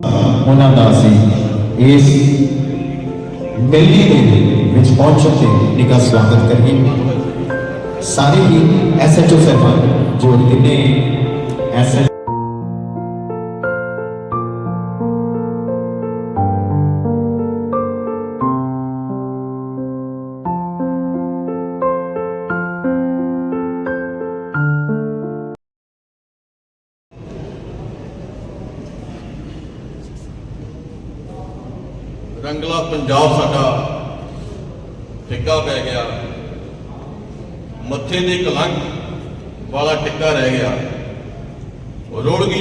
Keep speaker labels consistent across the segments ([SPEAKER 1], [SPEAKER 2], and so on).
[SPEAKER 1] ਉਹਨਾਂ ਦਾ ਅਸੀਂ ਇਸ ਮੇਲੇ ਦੇ ਵਿੱਚ ਪਹੁੰਚਣ ਤੇ ਨਿੱਘਾ ਸਵਾਗਤ ਕਰੀਏ। ਸਾਰੇ ਹੀ ਐਸਐਚਓ ਸਾਹਿਬਾਨ, ਜੋ ਤਿੰਨੇ ਐਸਐਚ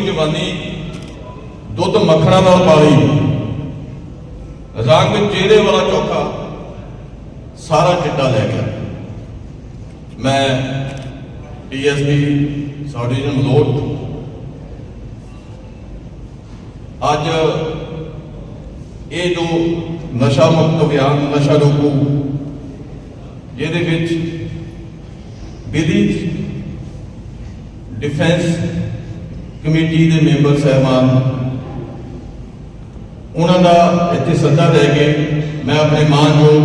[SPEAKER 2] ਜਵਾਨੀ ਦੁੱਧ ਮੱਖਣਾ ਨਾਲ ਪਾਲੀ। ਰੰਗ ਚਿਹਰੇ ਵਾਲਾ ਚੋਖਾ ਸਾਰਾ ਚਿੱਟਾ ਲੈ ਗਿਆ। ਮੈਂ ਡੀਐਸਪੀ ਸਾਡੀ ਜਨ ਮਲੋਟ ਅੱਜ ਇਹ ਜੋ ਨਸ਼ਾ ਮੁਕਤ ਅਭਿਆਨ, ਨਸ਼ਾ ਰੋਕੂ, ਜਿਹਦੇ ਵਿੱਚ ਵਿਧੀ ਡਿਫੈਂਸ ਕਮੇਟੀ ਦੇ ਮੈਂਬਰ ਸਹਿਬਾਨ। ਉਹਨਾਂ ਦਾ ਇੱਥੇ ਸੱਦਾ ਲੈ ਕੇ ਮੈਂ ਆਪਣੇ ਮਾਨਯੋਗ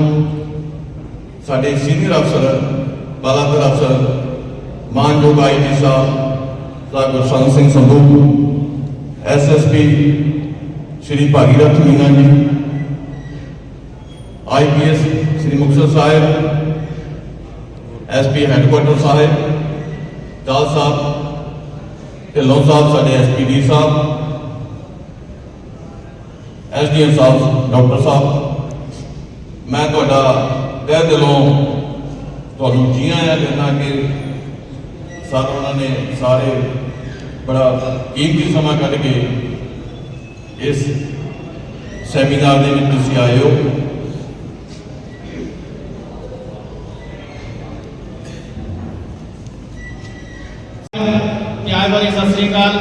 [SPEAKER 2] ਸਾਡੇ ਸੀਨੀਅਰ ਅਫਸਰ ਬਾਲਾਪੁਰ ਅਫਸਰ, ਮਾਨਯੋਗ ਆਈਜੀ ਸਾਹਿਬ ਸਾਹਿਬ Gursang Singh Sandhu SSP Shri Bhagirath Meena ji IPS Shri Muktsar Sahib SP headquarters ਸਾਹਿਬ, ਦਾਲ ਸਾਹਿਬ ਢਿੱਲੋਂ ਸਾਹਿਬ ਸਾਡੇ ਐਸਪੀਡੀ ਸਾਹਿਬ ਐਸਡੀਐਮ ਸਾਹਿਬ ਡਾਕਟਰ ਸਾਹਿਬ ਮੈਂ ਤੁਹਾਡਾ ਤਹਿ ਦਿਲੋਂ ਤੁਹਾਨੂੰ ਜੀ ਆਇਆਂ ਕਹਿੰਦਾ ਕਿ ਸਰ ਉਹਨਾਂ ਨੇ ਸਾਰੇ ਬੜਾ ਕੀਮਤੀ ਸਮਾਂ ਕੱਢ ਕੇ ਇਸ ਸੈਮੀਨਾਰ ਦੇ ਵਿੱਚ ਤੁਸੀਂ ਆਏ ਹੋ
[SPEAKER 3] ਪਿਆਰ ਭਰੀ ਸਤਿ ਸ੍ਰੀ ਅਕਾਲ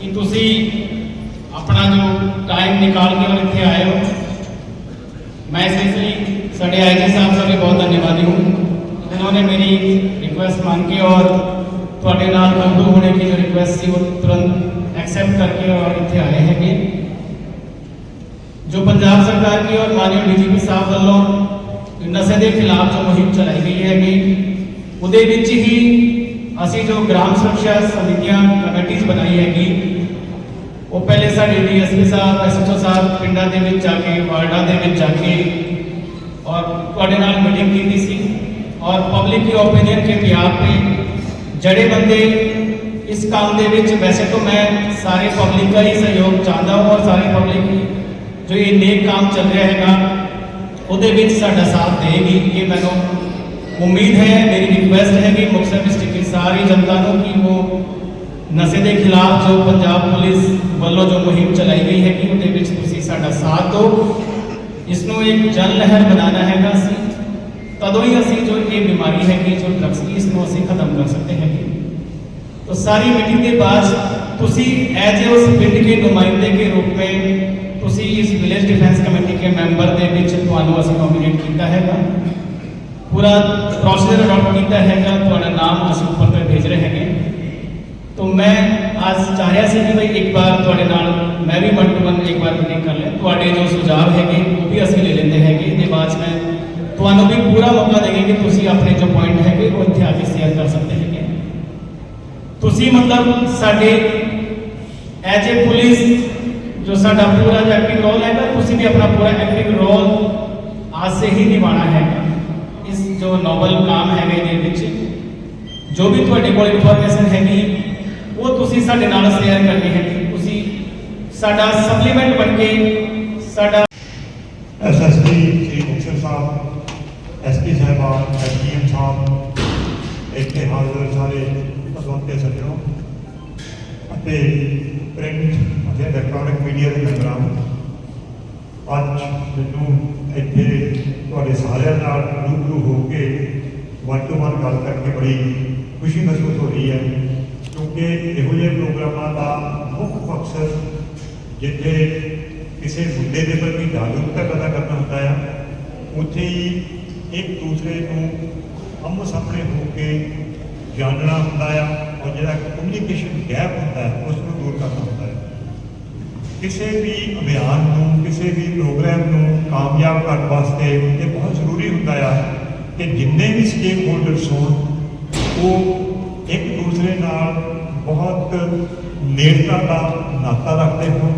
[SPEAKER 3] ਕਿ ਤੁਸੀਂ ਆਪਣਾ ਜੋ ਟਾਈਮ ਨਿਕਾਲ ਕੇ ਔਰ ਇੱਥੇ ਆਏ ਹੋ मैं स्पेशली साढ़े आई जी साहब का भी बहुत धन्यवादी हूँ जिन्होंने मेरी रिक्वेस्ट मान के और थोड़े नाल रूबरू होने की जो रिक्वेस्ट थी वो तुरंत एक्सेप्ट करके और इतने आए हैं जो पंजाब सरकार की और माननीय ਡੀਜੀਪੀ ਸਾਹਿਬ ਵੱਲੋਂ ਨਸ਼ੇ ਦੇ ਖਿਲਾਫ ਜੋ ਮੁਹਿੰਮ ਚਲਾਈ ਗਈ ਹੈਗੀ ਉਹਦੇ ਵਿੱਚ ਹੀ ਅਸੀਂ ਜੋ ਗ੍ਰਾਮ ਸੁਰੱਖਿਆ ਸમિતિਆਂ ਕਮੇਟੀਆਂ ਬਣਾਈ ਹੈਗੀ ਉਹ ਪਹਿਲੇ ਸਾਡੇ ਡੀਐਸਪੀ ਸਾਹਿਬ ਐਸਐਚਓ ਸਾਹਿਬ ਪਿੰਡਾਂ ਦੇ ਵਿੱਚ ਜਾ ਕੇ ਵਾਰਡਾਂ ਦੇ ਵਿੱਚ ਜਾ ਕੇ ਔਰ ਤੁਹਾਡੇ ਨਾਲ ਮੀਟਿੰਗ ਕੀਤੀ ਸੀ ਔਰ ਪਬਲਿਕ ਦੀ ਓਪੀਨੀਅਨ ਕੇ ਬਿਆਨ ਤੇ ਜਿਹੜੇ ਬੰਦੇ ਇਸ ਕੰਮ ਦੇ ਵਿੱਚ ਵੈਸੇ ਤਾਂ ਮੈਂ ਸਾਰੇ ਪਬਲਿਕ ਦਾ ਹੀ ਸਹਿਯੋਗ ਚਾਹੁੰਦਾ ਹਾਂ ਔਰ ਸਾਰੇ ਪਬਲਿਕ ਜੋ ਇਹ ਨੇਕ ਕੰਮ ਚੱਲ ਰਿਹਾ ਹੈਗਾ ਉਹਦੇ ਵਿੱਚ ਸਾਡਾ ਸਾਥ ਦੇਗੀ ਇਹ ਮੈਨੂੰ ਉਮੀਦ ਹੈ ਮੇਰੀ ਰਿਕੁਐਸਟ ਹੈ ਕਿ ਮੁਕਤਸਰ ਡਿਸਟ੍ਰਿਕਟ ਦੀ ਸਾਰੀ ਜਨਤਾ ਨੂੰ ਕਿ ਉਹ ਨਸ਼ੇ ਦੇ ਖਿਲਾਫ ਜੋ ਪੰਜਾਬ ਪੁਲਿਸ ਵੱਲੋਂ ਜੋ ਮੁਹਿੰਮ ਚਲਾਈ ਗਈ ਹੈ ਕਿ ਉਹਦੇ ਵਿੱਚ ਤੁਸੀਂ ਸਾਡਾ ਸਾਥ ਦਿਓ ਇਸ ਨੂੰ ਇੱਕ ਜਨ ਲਹਿਰ ਬਣਾਉਣਾ ਹੈਗਾ ਅਸੀਂ ਤਦੋਂ ਹੀ ਅਸੀਂ ਜੋ ਇਹ ਬਿਮਾਰੀ ਹੈਗੀ ਜੋ ਡਰੱਗਸ ਦੀ ਇਸ ਨੂੰ ਅਸੀਂ ਖਤਮ ਕਰ ਸਕਦੇ ਹੈਗੇ तो सारी मीटिंग के बाद तुसी एज ए उस पिंड के नुमाइंदे के रूप में तुसी इस विलेज डिफेंस कमेटी के मैंबर ਦੇ ਵਿੱਚ ਤੁਹਾਨੂੰ ਅਸੀਂ ਨੋਮੀਨੇਟ ਕੀਤਾ ਹੈਗਾ ਪੂਰਾ ਪ੍ਰੋਸੀਜਰ ਅਡਾਪਟ ਕੀਤਾ ਹੈਗਾ ਤੁਹਾਡਾ ਨਾਮ ਅਸੀਂ ਉੱਪਰ ਤੇ ਭੇਜ ਰਹੇ ਹੈਗੇ तो मैं आज चाह ਰਿਹਾ ਸੀ ਕਿ ਭਈ ਇੱਕ ਵਾਰ ਤੁਹਾਡੇ ਨਾਲ ਮੈਂ ਵੀ ਵਨ ਟੂ ਵਨ ਇੱਕ ਵਾਰ ਮੀਟਿੰਗ ਕਰ ਲਾਂ ਤੁਹਾਡੇ ਜੋ ਸੁਝਾਅ ਹੈਗੇ ਉਹ ਵੀ ਅਸੀਂ ਲੈ ਲੈਂਦੇ ਹੈਗੇ ਇਹਦੇ ਬਾਅਦ 'ਚ ਮੈਂ ਤੁਹਾਨੂੰ ਵੀ ਪੂਰਾ ਮੌਕਾ ਦੇਵਾਂਗੇ ਕਿ ਤੁਸੀਂ ਆਪਣੇ ਜੋ ਪੁਆਇੰਟ ਹੈਗੇ ਉਹ ਇੱਥੇ ਆ ਕੇ ਸ਼ੇਅਰ ਕਰ ਸਕਦੇ ਹੈਗੇ ਤੁਸੀਂ ਮਤਲਬ ਸਾਡੇ ਐਜ ਏ ਪੁਲਿਸ ਜੋ ਸਾਡਾ ਪੂਰਾ ਜੋ ਐਕਟਿਵ ਰੋਲ ਹੈਗਾ ਤੁਸੀਂ ਵੀ ਆਪਣਾ ਪੂਰਾ ਐਕਟਿਵ ਰੋਲ आज से ही ਨਿਭਾਉਣਾ ਹੈਗਾ ਇਸ ਜੋ ਨੋਬਲ ਕੰਮ ਹੈਗਾ ਇਹਦੇ ਵਿੱਚ, ਜੋ ਵੀ ਤੁਹਾਡੇ ਕੋਲ ਇਨਫੋਰਮੇਸ਼ਨ ਹੈਗੀ, ਉਹ ਤੁਸੀਂ ਸਾਡੇ ਨਾਲ ਸ਼ੇਅਰ ਕਰਨੀ ਹੈਗੀ ਤੁਸੀਂ ਸਾਡਾ ਸਪਲੀਮੈਂਟ ਬਣ ਕੇ ਸਾਡਾ
[SPEAKER 4] ਐਸਐਸਪੀ ਸ੍ਰੀ ਮੁਕਤਸਰ ਸਾਹਿਬ ਐਸਪੀ ਸਾਹਿਬਾਨ ਐਸਡੀਐਮ ਸਾਹਿਬ, ਇੱਥੇ ਹਾਜ਼ਰ ਸਾਰੇ ਪਸੰਦੇ ਸੱਜਣੋ ਅਤੇ ਪ੍ਰਿੰਟ ਅਤੇ ਇਲੈਕਟ੍ਰੋਨਿਕ ਮੀਡੀਆ ਦੇ ਮੈਂਬਰਾਂ ਅੱਜ ਮੈਨੂੰ ਇੱਥੇ ਤੁਹਾਡੇ ਸਾਰਿਆਂ ਨਾਲ ਰੂਬਰੂ ਹੋ ਕੇ ਵਨ ਟੂ ਵਨ ਗੱਲ ਕਰਕੇ ਬੜੀ ਖੁਸ਼ੀ ਮਹਿਸੂਸ ਹੋ ਰਹੀ ਹੈ, ਕਿਉਂਕਿ ਇਹੋ ਜਿਹੇ ਪ੍ਰੋਗਰਾਮਾਂ ਦਾ ਮੁੱਖ ਮਕਸਦ ਜਿੱਥੇ ਕਿਸੇ ਮੁੱਦੇ ਦੇ ਪ੍ਰਤੀ ਜਾਗਰੂਕਤਾ ਪੈਦਾ ਕਰਨਾ ਹੁੰਦਾ ਹੈ ਉੱਥੇ ਹੀ ਇੱਕ ਦੂਸਰੇ ਨੂੰ ਆਮੋ ਸਾਹਮਣੇ ਹੋ ਕੇ ਜਾਣਨਾ ਹੁੰਦਾ ਆ, ਔਰ ਜਿਹੜਾ ਕਮਿਊਨੀਕੇਸ਼ਨ ਗੈਪ ਹੁੰਦਾ ਹੈ ਉਸ ਨੂੰ ਦੂਰ ਕਰਨਾ ਹੁੰਦਾ। ਕਿਸੇ ਵੀ ਅਭਿਆਨ ਨੂੰ, ਕਿਸੇ ਵੀ ਪ੍ਰੋਗਰਾਮ ਨੂੰ ਕਾਮਯਾਬ ਕਰਨ ਵਾਸਤੇ ਇਹ ਬਹੁਤ ਜ਼ਰੂਰੀ ਹੁੰਦਾ ਆ ਕਿ ਜਿੰਨੇ ਵੀ ਸਟੇਕ ਹੋਲਡਰਸ ਹੋਣ, ਉਹ ਇੱਕ ਦੂਸਰੇ ਨਾਲ ਬਹੁਤ ਨੇੜਤਾ ਦਾ ਨਾਤਾ ਰੱਖਦੇ ਹੋਣ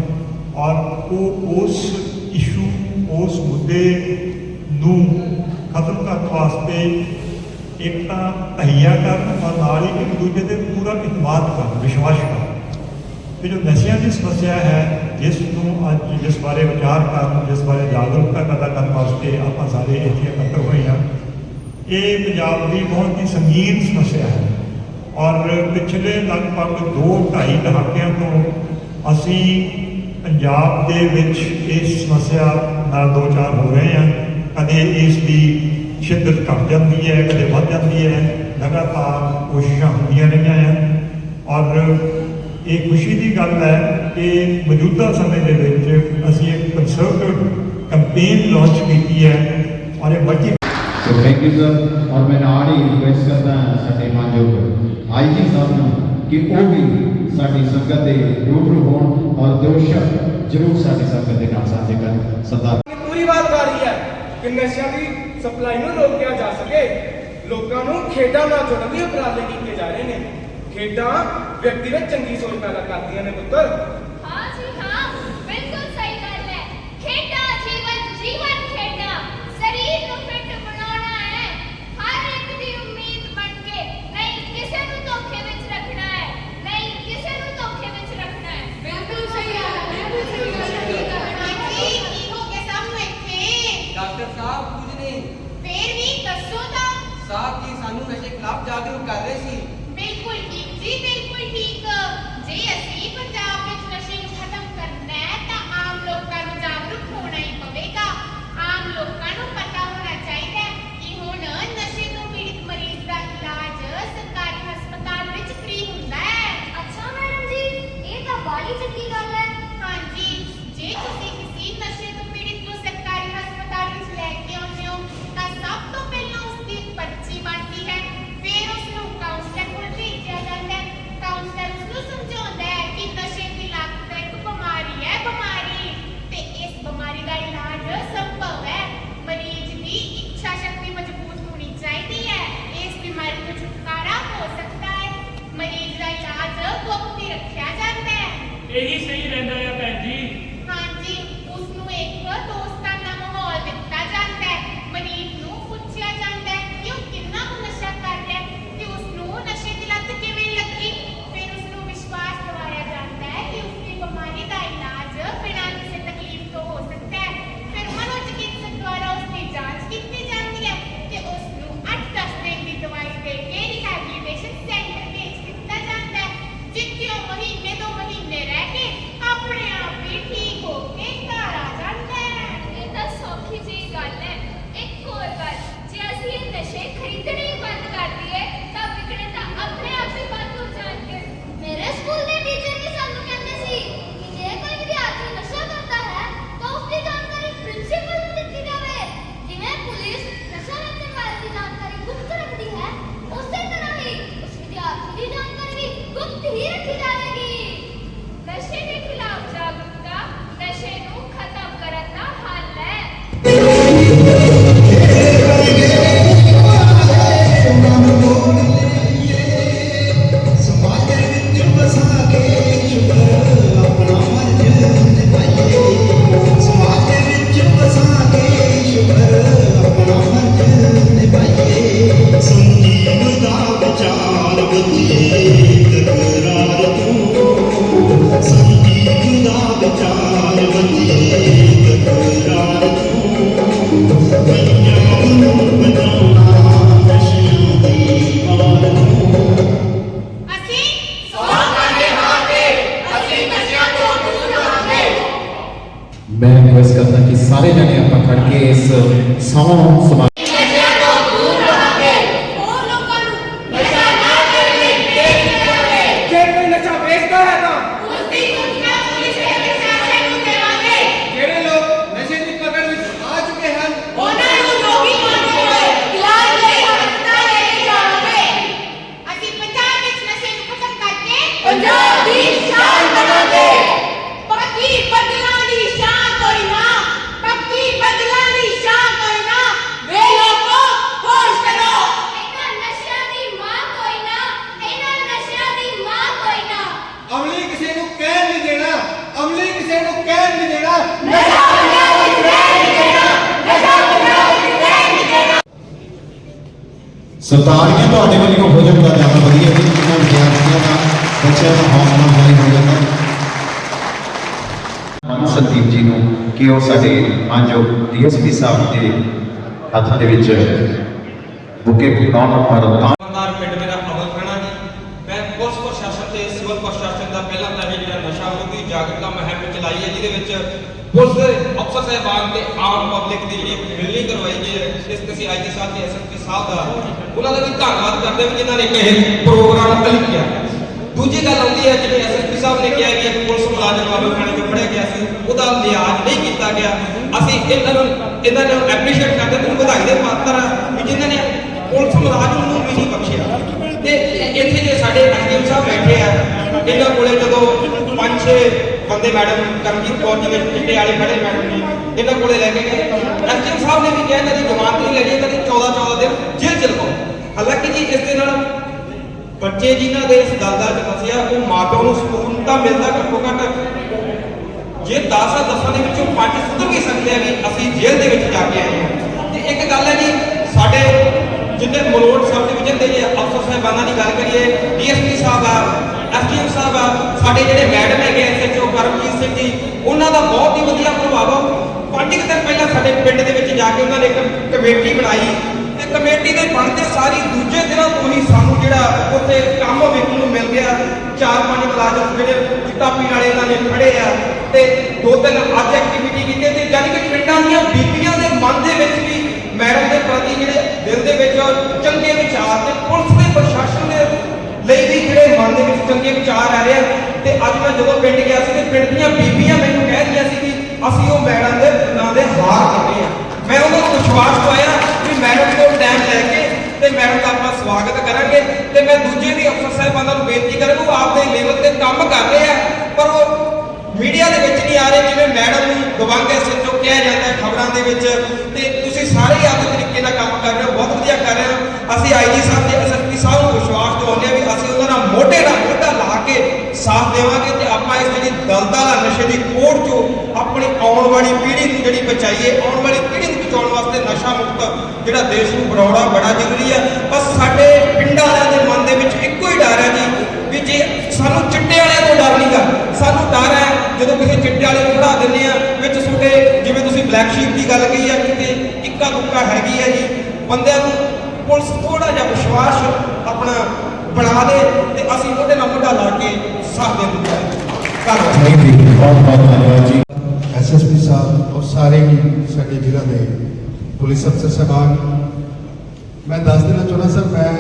[SPEAKER 4] ਔਰ ਉਹ ਉਸ ਇਸ਼ੂ ਉਸ ਮੁੱਦੇ ਨੂੰ ਖਤਮ ਕਰਨ ਵਾਸਤੇ ਇੱਕ ਤਾਂ ਤਹਈਆ ਕਰਨ ਔਰ ਨਾਲ ਹੀ ਇੱਕ ਦੂਜੇ ਤੇ ਪੂਰਾ ਇਤਮਾਦ ਕਰਨ, ਵਿਸ਼ਵਾਸ ਕਰਨ। ਇਹ ਜੋ ਨਸ਼ਿਆਂ ਦੀ ਸਮੱਸਿਆ ਹੈ, ਜਿਸ ਨੂੰ ਅੱਜ ਜਿਸ ਬਾਰੇ ਵਿਚਾਰ ਕਰਨ, ਜਿਸ ਬਾਰੇ ਜਾਗਰੂਕਤਾ ਪੈਦਾ ਕਰਨ ਵਾਸਤੇ ਆਪਾਂ ਸਾਰੇ ਇੱਥੇ ਇਕੱਤਰ ਹੋਏ ਹਾਂ, ਇਹ ਪੰਜਾਬ ਦੀ ਬਹੁਤ ਹੀ ਸੰਗੀਨ ਸਮੱਸਿਆ ਹੈ। ਔਰ ਪਿਛਲੇ ਲਗਭਗ 2.5 ਦਹਾਕਿਆਂ ਤੋਂ ਅਸੀਂ ਪੰਜਾਬ ਦੇ ਵਿੱਚ ਇਸ ਸਮੱਸਿਆ ਨਾਲ ਦੋ ਚਾਰ ਹੋ ਰਹੇ ਹਾਂ। ਕਦੇ ਇਸ ਦੀ ਸ਼ਿੱਦਤ ਘਟ ਜਾਂਦੀ ਹੈ, ਕਦੇ ਵੱਧ ਜਾਂਦੀ ਹੈ। ਲਗਾਤਾਰ ਕੋਸ਼ਿਸ਼ਾਂ ਹੁੰਦੀਆਂ ਰਹੀਆਂ ਹਨ ਔਰ ਇਹ ਖੁਸ਼ੀ ਦੀ ਗੱਲ ਹੈ ਕਿ ਮੌਜੂਦਾ ਸਮੇਂ ਦੇ ਵਿੱਚ ਅਸੀਂ ਇੱਕ ਕੰਸਰਵੇਟਿਵ ਕੰਪੇਨ ਲਾਂਚ ਕੀਤੀ ਹੈ ਔਰ ਇਹ ਬੜੀ
[SPEAKER 1] ਸੋ ਥੈਂਕ ਯੂ ਸਰ ਔਰ ਮੈਂ ਨਾਲ ਹੀ ਰਿਕੁਐਸਟ ਕਰਦਾ ਹਾਂ ਸਾਡੇ ਮਾਨਯੋਗ ਆਈਜੀ ਸਾਹਿਬ ਨੂੰ ਕਿ ਉਹ ਵੀ ਸਾਡੀ ਸੰਗਤ ਦੇ ਰੂਬਰੂ ਹੋਣ ਔਰ ਦੋਸ਼ਕ ਜ਼ਰੂਰ ਸਾਡੀ ਸੰਗਤ ਦੇ ਨਾਲ ਸਾਂਝੇ ਕਰਨ ਸਰਦਾਰ
[SPEAKER 5] ਪੂਰੀ ਬਾਤ ਕਰ ਰਹੀ ਹੈ ਕਿ ਨਸ਼ਿਆਂ ਦੀ ਸਪਲਾਈ ਨੂੰ ਰੋਕਿਆ ਜਾ ਸਕੇ ਲੋਕਾਂ ਨੂੰ ਖੇਡਾਂ ਨਾਲ ਜੋੜਨ ਦੇ ਉਪਰਾਲੇ ਕੀਤੇ ਜਾ ਰਹੇ ਨੇ ਖੇਡਾਂ ਵਿਅਕਤੀ ਵਿੱਚ ਚੰਗੀ ਸੋਚ ਪੈਦਾ ਕਰਦੀਆਂ ਨੇ ਪੁੱਤਰ।
[SPEAKER 6] ਹਾਂ ਜੀ ਹਾਂ ਬਿਲਕੁਲ ਸਹੀ ਗੱਲ ਹੈ। ਖੇਡਾਂ ਜੀਵਨ ਜੀਵਨ ਖੇਡਾਂ। ਸਰੀਰ ਨੂੰ ਫਿੱਟ ਬਣਾਉਣਾ ਹੈ। ਹਰ ਇੱਕ ਦੀ ਉਮੀਦ ਬਣ ਕੇ ਨਹੀਂ ਕਿਸੇ ਨੂੰ ਧੋਖੇ ਵਿੱਚ ਰੱਖਣਾ ਹੈ। ਨਹੀਂ ਕਿਸੇ ਨੂੰ ਧੋਖੇ ਵਿੱਚ ਰੱਖਣਾ ਹੈ। ਬਿਲਕੁਲ ਸਹੀ ਗੱਲ ਹੈ ਬਿਲਕੁਲ ਸਹੀ ਗੱਲ ਹੈ।
[SPEAKER 7] ਹਾਂਜੀ ਕੀ ਹੋ ਗਿਆ ਸਾਨੂੰ ਇੱਥੇ?
[SPEAKER 8] ਡਾਕਟਰ ਸਾਹਿਬ ਕੁਝ ਨਹੀਂ।
[SPEAKER 7] ਫੇਰ ਵੀ ਦੱਸੋ ਤਾਂ।
[SPEAKER 8] ਸਾਹਿਬ ਜੀ ਸਾਨੂੰ ਨਸ਼ੇ ਖਿਲਾਫ ਜਾਗਰੂਕ ਕਰ ਰਹੇ ਸੀ।
[SPEAKER 7] ਬਿਲਕੁਲ ਠੀਕ ਜੀ, ਬਿਲਕੁਲ ਠੀਕ। ਜੇ ਅਸੀਂ ਪੰਜਾਬ ਵਿੱਚ ਨਸ਼ੇ ਨੂੰ ਖਤਮ ਕਰਨਾ ਹੈ, ਤਾਂ ਆਮ ਲੋਕਾਂ ਨੂੰ ਜਾਗਰੂਕ ਹੋਣਾ ਹੀ ਪਵੇਗਾ। ਆਮ ਲੋਕਾਂ ਨੂੰ ਪਤਾ ਹੋਣਾ
[SPEAKER 1] ਮੈਂ ਰਿਕੁਐਸਟ ਕਰਦਾ ਕਿ ਸਾਰੇ ਜਣੇ ਆਪਾਂ ਖੜ ਕੇ ਇਸ ਸੌਂ ਸਮਾ
[SPEAKER 7] ਹੋਰ ਲੋਕਾਂ ਨੂੰ ਨਸ਼ਾ ਨਾ ਕਰਨ ਲਈ ਪ੍ਰੇਰਿਤ ਕਰਾਂਗੇ
[SPEAKER 5] ਜੇ ਕੋਈ ਨਸ਼ਾ ਵੇਚਦਾ ਹੈ ਤਾਂ
[SPEAKER 7] ਉਸ ਦੀ ਸੂਚਨਾ ਪੁਲਿਸ ਦੇ ਪ੍ਰਸ਼ਾਸਨ ਨੂੰ ਦੇਵਾਂਗੇ
[SPEAKER 5] ਜਿਹੜੇ ਲੋਕ ਨਸ਼ੇ ਦੀ ਪਕੜ ਵਿੱਚ ਆ ਚੁੱਕੇ ਹਨ
[SPEAKER 7] ਉਹਨਾਂ ਨੂੰ ਰੋਗੀ ਮੰਨ ਕੇ ਇਲਾਜ ਲਈ ਹਸਪਤਾਲ ਲੈ ਕੇ ਜਾਵਾਂਗੇ ਅਸੀਂ ਪੰਜਾਬ ਵਿੱਚ ਨਸ਼ੇ ਨੂੰ ਖਤਮ ਕਰਕੇ ਪੰਜਾਬ ਦੀ ਸ਼ਾਨ ਬਣਾਂਗੇ ਬਾਕੀ
[SPEAKER 1] ਸੋ ਤੁਹਾਡੇ ਵੱਲੋਂ ਹੋ ਜਾਊਗਾ ਜ਼ਿਆਦਾ ਵਧੀਆ ਜੀ ਇਹਨਾਂ ਵਿਦਿਆਰਥੀਆਂ ਦਾ, ਬੱਚਿਆਂ ਦਾ ਹੌਸਲਾ ਅਫਜ਼ਾਈ ਹੋ ਜਾਂਦਾ। ਮਨੂ ਸੰਦੀਪ ਜੀ ਨੂੰ ਕਿ ਉਹ ਸਾਡੇ ਮਾਨਯੋਗ ਡੀਐਸਪੀ ਸਾਹਿਬ ਦੇ ਹੱਥਾਂ ਦੇ ਵਿੱਚ ਬੁਕੇ ਪਕਾਉਣ ਔਰ ਤਾਂ।
[SPEAKER 8] ਪਿੰਡ ਮੇਰਾ ਪੁਲਿਸ ਪ੍ਰਸ਼ਾਸਨ ਤੇ ਸਿਵਲ ਪ੍ਰਸ਼ਾਸਨ ਦਾ ਪਹਿਲਾਂ ਤਾਂ ਜਿਹੜਾ ਨਸ਼ਾ ਵਿਰੋਧੀ ਜਾਗਰੂਕਤਾ ਮੁਹਿੰਮ ਚਲਾਈ ਹੈ, ਜਿਹਦੇ ਵਿੱਚ ਪੁਲਿਸ ਅਫਸਰ ਸਾਹਿਬਾਨ ਤੇ ਆਮ ਪਬਲਿਕ ਦੀ ਜਿਹੜੀ ਮਿਲਣੀ ਕਰਵਾਈ ਗਈ ਹੈ ਇਸ ਕਿਸੇ ਆਈਜੀ ਸਾਹਿਬ ਤੇ ਐਸਐਸਪੀ ਸਾਹਿਬ ਦਾ ਉਹਨਾਂ ਦਾ ਵੀ ਧੰਨਵਾਦ ਕਰਦੇ ਹਾਂ ਜਿਨ੍ਹਾਂ ਨੇ ਇਹ ਪ੍ਰੋਗਰਾਮ ਤਲਕਿਆ ਦੂਜੀ ਗੱਲ ਆਉਂਦੀ ਹੈ, ਜਿਵੇਂ ਐਸਐਸਪੀ ਸਾਹਿਬ ਨੇ ਕਿਹਾ ਕਿ ਪੁਲਿਸ ਮੁਲਾਜ਼ਮ ਅਮਲ ਖਾਣੇ ਤੋਂ ਫੜਿਆ ਗਿਆ ਸੀ, ਉਹਦਾ ਲਿਹਾਜ਼ ਨਹੀਂ ਕੀਤਾ ਗਿਆ। ਅਸੀਂ ਇਹਨਾਂ ਨੂੰ ਇਹਨਾਂ ਨੂੰ ਐਪਰੀਸ਼ੀਏਟ ਕਰਦੇ ਹਾਂ ਵਧਾਈ ਦੇ ਪਾਤਰ ਵੀ ਜਿਨ੍ਹਾਂ ਨੇ ਪੁਲਿਸ ਮੁਲਾਜ਼ਮ ਨੂੰ ਵੀ ਨਹੀਂ ਬਖਸ਼ਿਆ। ਤੇ ਇੱਥੇ ਜੇ ਸਾਡੇ ਐਸਡੀਐਮ ਸਾਹਿਬ ਬੈਠੇ ਆ, ਇਹਨਾਂ ਕੋਲੇ ਜਦੋਂ ਪੰਜ ਛੇ ਬੰਦੇ ਮੈਡਮ ਕਰਮਜੀਤ ਕੌਰ ਜਿਵੇਂ ਚਿੱਟੇ ਵਾਲੇ ਖੜੇ ਮੈਡਮ ਇਹਨਾਂ ਕੋਲੇ ਲੈ ਕੇ ਗਏ। ਐਸਡੀਐਮ ਸਾਹਿਬ ਨੇ ਵੀ ਕਿਹਾ ਇਹਨਾਂ ਦੀ ਜਮਾਨਤ ਨਹੀਂ ਲੈਣੀ, ਇਹਨਾਂ ਦੀ 14 14 ਦਿਨ ਜੇਲ੍ਹ ਚ ਲਗਾਓ ਹਾਲਾਂਕਿ ਜੀ, ਇਸ ਦੇ ਨਾਲ ਬੱਚੇ ਜਿਨ੍ਹਾਂ ਦੇ ਇਸ ਦਲਦਲ 'ਚ ਫਸਿਆ ਉਹ ਮਾਪਿਆਂ ਨੂੰ ਸਕੂਨ ਤਾਂ ਮਿਲਦਾ ਘੱਟੋ ਘੱਟ। ਜੇ 10 ਆ 10 ਦੇ ਵਿੱਚੋਂ ਪੰਜ ਸੁਧਰ ਵੀ ਸਕਦੇ ਆ ਵੀ ਅਸੀਂ ਜੇਲ੍ਹ ਦੇ ਵਿੱਚ ਜਾ ਕੇ ਆਏ ਹਾਂ ਤੇ ਇੱਕ ਗੱਲ ਹੈ ਜੀ, ਸਾਡੇ ਜਿੰਨੇ ਮਲੋਟ ਸਬ ਡਿਵੀਜ਼ਨ ਦੇ ਜੇ ਅਫਸਰ ਸਾਹਿਬਾਨਾਂ ਦੀ ਗੱਲ ਕਰੀਏ, ਡੀਐਸਪੀ ਸਾਹਿਬ ਆ, ਐਸਡੀਐਮ ਸਾਹਿਬ ਆ, ਸਾਡੇ ਜਿਹੜੇ ਮੈਡਮ ਹੈਗੇ ਐਸਐਚਓ ਕਰਮਜੀਤ ਸਿੰਘ ਜੀ, ਉਹਨਾਂ ਦਾ ਬਹੁਤ ਹੀ ਵਧੀਆ ਪ੍ਰਭਾਵ ਆ। ਪੰਜ ਕੁ ਦਿਨ ਪਹਿਲਾਂ ਸਾਡੇ ਪਿੰਡ ਦੇ ਵਿੱਚ ਜਾ ਕੇ ਉਹਨਾਂ ਨੇ ਇੱਕ ਕਮੇਟੀ ਬਣਾਈ। ਤੇ ਕਮੇਟੀ ਦੇ ਬਣਦੇ ਸਾਰੀ ਦੂਜੇ ਦਿਨਾਂ ਤੋਂ ਹੀ ਸਾਨੂੰ ਜਿਹੜਾ ਉੱਥੇ ਕੰਮ ਵੇਖਣ ਨੂੰ ਮਿਲ ਗਿਆ। ਚਾਰ ਪੰਜ ਮੁਲਾਜ਼ਮ ਜਿਹੜੇ ਚਿੱਟਾ ਪੀਣ ਵਾਲੇ ਇਹਨਾਂ ਨੇ ਖੜੇ ਆ। ਤੇ ਦੋ ਤਿੰਨ ਅੱਜ ਐਕਟੀਵਿਟੀ ਕੀਤੀ ਤੇ ਜਾਨੀ ਕਿ ਪਿੰਡਾਂ ਦੀਆਂ ਬੀਬੀਆਂ ਦੇ ਮਨ ਦੇ ਵਿੱਚ ਵੀ ਮੈਡਮ ਦੇ ਪ੍ਰਤੀ ਜਿਹੜੇ ਦੇ ਵਿੱਚ ਚੰਗੇ ਵਿਚਾਰ ਤੇ ਪੁਲਿਸ ਦੇ ਪ੍ਰਸ਼ਾਸਨ ਦੇ ਲਈ ਵੀ ਜਿਹੜੇ ਮਨ ਦੇ ਵਿੱਚ ਚੰਗੇ ਵਿਚਾਰ ਆ ਰਹੇ ਆ। ਤੇ ਅੱਜ ਮੈਂ ਜਦੋਂ ਪਿੰਡ ਗਿਆ ਸੀ ਤੇ ਪਿੰਡ ਦੀਆਂ ਬੀਬੀਆਂ ਮੈਨੂੰ ਕਹਿ ਰਹੀਆਂ ਸੀ ਕਿ ਅਸੀਂ ਉਹ ਮੈਡਮ ਦੇ ਨਾਂ ਦੇ ਹਾਰ ਕਰਦੇ ਆ। ਮੈਂ ਉਹਨਾਂ ਨੂੰ ਵਿਸ਼ਵਾਸ ਦਵਾਇਆ ਵੀ ਮੈਡਮ ਕੋਲ ਟਾਈਮ ਲੈ ਕੇ ਤੇ ਮੈਡਮ ਦਾ ਆਪਾਂ ਸਵਾਗਤ ਕਰਾਂਗੇ। ਤੇ ਮੈਂ ਦੂਜੇ ਵੀ ਅਫਸਰ ਸਾਹਿਬਾਨਾਂ ਨੂੰ ਬੇਨਤੀ ਕਰਾਂ ਉਹ ਆਪਦੇ ਲੈਵਲ ਤੇ ਕੰਮ ਕਰ ਰਹੇ ਆ, ਪਰ ਉਹ ਮੀਡੀਆ ਦੇ ਵਿੱਚ ਨਹੀਂ ਆ ਰਹੇ, ਜਿਵੇਂ ਮੈਡਮ ਨੂੰ ਦਵੰਗ ਐਸਐਚਓ ਕਿਹਾ ਜਾਂਦਾ ਖਬਰਾਂ ਦੇ ਵਿੱਚ। ਤੇ ਤੁਸੀਂ ਸਾਰੇ ਹੀ ਆਪਦੇ ਤਰੀਕੇ ਕੰਮ ਕਰ ਰਹੇ ਹੋ, ਬਹੁਤ ਵਧੀਆ ਕਰ ਰਹੇ ਹੋ। ਅਸੀਂ ਆਈਜੀ ਸਾਹਿਬ ਤੇ ਐਸਐਸਪੀ ਸਾਹਿਬ ਨੂੰ ਵਿਸ਼ਵਾਸ ਦਿਵਾਉਂਦੇ ਹਾਂ ਵੀ ਅਸੀਂ ਉਹਨਾਂ ਨਾਲ ਮੋਢੇ ਨਾਲ ਮੋਢਾ ਲਾ ਕੇ ਸਾਥ ਦੇਵਾਂਗੇ ਤੇ ਆਪਾਂ ਇਸ ਜਿਹੜੀ ਦਲਦਲ ਆ ਨਸ਼ੇ ਦੀ ਕੋੜ ਚੋਂ ਆਪਣੀ ਆਉਣ ਵਾਲੀ ਪੀੜ੍ਹੀ ਨੂੰ ਜਿਹੜੀ ਬਚਾਈਏ, ਆਉਣ ਵਾਲੀ ਪੀੜ੍ਹੀ ਨੂੰ ਬਚਾਉਣ ਵਾਸਤੇ ਨਸ਼ਾ ਮੁਕਤ ਜਿਹੜਾ ਦੇਸ਼ ਨੂੰ ਬਣਾਉਣਾ ਬੜਾ ਜ਼ਰੂਰੀ ਹੈ। ਬਸ ਸਾਡੇ ਪਿੰਡਾਂ ਵਾਲਿਆਂ ਦੇ ਮਨ ਦੇ ਵਿੱਚ ਇੱਕੋ ਹੀ ਡਰ ਹੈ ਜੀ ਵੀ ਜੇ ਸਾਨੂੰ ਚਿੱਟੇ ਵਾਲਿਆਂ ਤੋਂ ਡਰ ਨਹੀਂਗਾ ਸਾਨੂੰ ਡਰ ਹੈ ਜਦੋਂ ਕਿਸੇ ਚਿੱਟੇ ਵਾਲੇ ਨੂੰ ਖੜਾ ਦਿੰਦੇ ਆ ਵਿੱਚ ਤੁਹਾਡੇ ਜਿਵੇਂ ਤੁਸੀਂ ਬਲੈਕ ਸ਼ੀਪ ਦੀ ਗੱਲ ਕਹੀ ਆ ਕਿਤੇ ਇੱਕਾ ਦੁੱਕਾ ਹੈਗੀ ਹੈ ਜੀ। ਬੰਦਿਆਂ ਨੂੰ ਪੁਲਿਸ ਥੋੜਾ ਜਿਹਾ ਵਿਸ਼ਵਾਸ ਆਪਣਾ ਬਣਾ ਦੇ ਤੇ ਅਸੀਂ ਉਹਦੇ ਨਾਲ ਮੋਢਾ ਲਾ ਕੇ ਸਾਥ ਦੇ ਦਿੱਤਾ ਧੰਨਵਾਦ।
[SPEAKER 1] ਥੈਂਕ ਯੂ ਬਹੁਤ ਬਹੁਤ ਧੰਨਵਾਦ ਜੀ।
[SPEAKER 9] ਐਸਐਸਪੀ ਸਾਹਿਬ ਔਰ ਸਾਰੇ ਹੀ ਸਾਡੇ ਜ਼ਿਲ੍ਹਾ ਦੇ ਪੁਲਿਸ ਅਫਸਰ ਸਾਹਿਬਾਨ। ਮੈਂ ਦੱਸ ਦੇਣਾ ਚਾਹੁੰਦਾ ਸਰ ਮੈਂ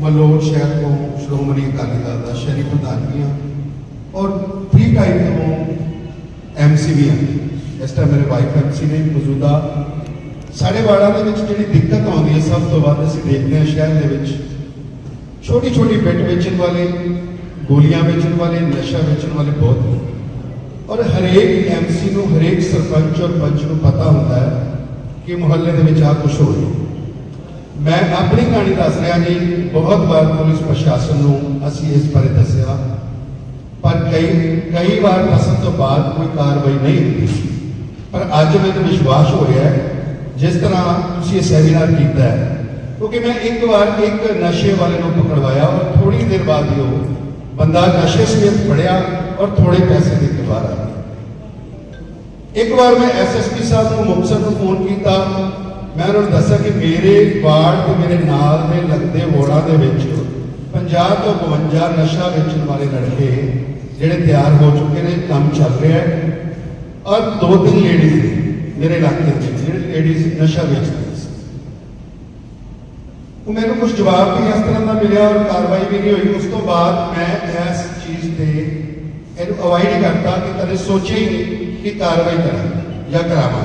[SPEAKER 9] ਮਲੋਟ ਸ਼ਹਿਰ ਤੋਂ ਸ਼੍ਰੋਮਣੀ ਅਕਾਲੀ ਦਲ ਦਾ ਸ਼ਹਿਰੀ ਪ੍ਰਧਾਨ ਵੀ ਹਾਂ। ਔਰ ਫ੍ਰੀ ਟਾਈਮ ਤੋਂ ਐਮਸੀ ਵੀ ਹਾਂ। ਇਸ ਟਾਈਮ ਮੇਰੇ ਵਾਈਫ ਐਮਸੀ ਨੇ ਮੌਜੂਦਾ ਸਾਡੇ ਵਾਰਡਾਂ ਦੇ ਵਿੱਚ ਜਿਹੜੀ ਦਿੱਕਤ ਆਉਂਦੀ ਹੈ, ਸਭ ਤੋਂ ਵੱਧ ਅਸੀਂ ਦੇਖਦੇ ਹਾਂ ਸ਼ਹਿਰ ਦੇ ਵਿੱਚ ਛੋਟੀ ਛੋਟੀ ਬਿੱਟ ਵੇਚਣ ਵਾਲੇ, ਗੋਲੀਆਂ ਵੇਚਣ ਵਾਲੇ, ਨਸ਼ਾ ਵੇਚਣ ਵਾਲੇ ਬਹੁਤ ਨੇ। ਔਰ ਹਰੇਕ ਐਮਸੀ ਨੂੰ, ਹਰੇਕ ਸਰਪੰਚ ਔਰ ਪੰਚ ਨੂੰ ਪਤਾ ਹੁੰਦਾ ਹੈ ਕਿ ਮੁਹੱਲੇ ਦੇ ਵਿੱਚ ਆ ਕੁਝ ਹੋ ਰਿਹਾ ਮੈਂ ਆਪਣੀ ਕਹਾਣੀ ਦੱਸ ਰਿਹਾ ਜੀ, ਬਹੁਤ ਵਾਰ ਪੁਲਿਸ ਪ੍ਰਸ਼ਾਸਨ ਨੂੰ ਅਸੀਂ ਇਸ ਬਾਰੇ ਦੱਸਿਆ, ਪਰ ਕਈ ਕਈ ਵਾਰ ਦੱਸਣ ਤੋਂ ਬਾਅਦ ਕੋਈ ਕਾਰਵਾਈ ਨਹੀਂ ਹੁੰਦੀ। ਪਰ ਅੱਜ ਮੈਨੂੰ ਵਿਸ਼ਵਾਸ ਹੋ ਰਿਹਾ ਹੈ ਜਿਸ ਤਰ੍ਹਾਂ ਤੁਸੀਂ ਇਹ ਸੈਮੀਨਾਰ ਕੀਤਾ ਹੈ, ਕਿਉਂਕਿ ਮੈਂ ਇੱਕ ਵਾਰ ਇੱਕ ਨਸ਼ੇ ਵਾਲੇ ਨੂੰ ਪਕੜਵਾਇਆ ਔਰ ਥੋੜੀ ਦੇਰ ਬਾਅਦ ਹੀ ਉਹ ਬੰਦਾ ਨਸ਼ੇ ਸਮੇਤ ਫੜਿਆ ਔਰ ਥੋੜੇ ਪੈਸੇ ਦੇ ਕੇ ਬਾਹਰ ਆ ਗਿਆ। ਇੱਕ ਵਾਰ ਮੈਂ ਐਸਐਸਪੀ ਸਾਹਿਬ ਨੂੰ, ਮੁਕਤਸਰ ਨੂੰ ਫੋਨ ਕੀਤਾ। ਮੈਂ ਉਹਨਾਂ ਨੂੰ ਦੱਸਿਆ ਕਿ ਮੇਰੇ ਵਾਰਡ ਤੇ ਮੇਰੇ ਨਾਲ ਦੇ ਲੱਗਦੇ ਵੋੜਾਂ ਦੇ ਵਿੱਚ 50 ਤੋਂ 52 ਨਸ਼ਾ ਵੇਚਣ ਵਾਲੇ ਲੜਕੇ ਜਿਹੜੇ ਤਿਆਰ ਹੋ ਚੁੱਕੇ ਨੇ, ਕੰਮ ਚੱਲ ਰਿਹਾ ਹੈ। ਔਰ ਦੋ ਤਿੰਨ ਲੇਡੀਜ਼ ਨੇ ਮੇਰੇ ਇਲਾਕੇ ਦੇ ਜਿਹੜੇ ਲੇਡੀਜ਼ ਨਸ਼ਾ ਵੇਚਦੀਆਂ ਸੀ ਉਹ ਮੈਨੂੰ ਕੁਝ ਜਵਾਬ ਵੀ ਇਸ ਤਰ੍ਹਾਂ ਦਾ ਮਿਲਿਆ ਔਰ ਕਾਰਵਾਈ ਵੀ ਨਹੀਂ ਹੋਈ। ਉਸ ਤੋਂ ਬਾਅਦ ਮੈਂ ਇਸ ਚੀਜ਼ ਤੇ ਇਹਨੂੰ ਅਵਾਇਡ ਕਰਤਾ ਕਿ ਕਦੇ ਸੋਚਿਆ ਹੀ ਨਹੀਂ ਕਿ ਕਾਰਵਾਈ ਕਰਾਂ ਜਾਂ ਕਰਾਵਾਂ।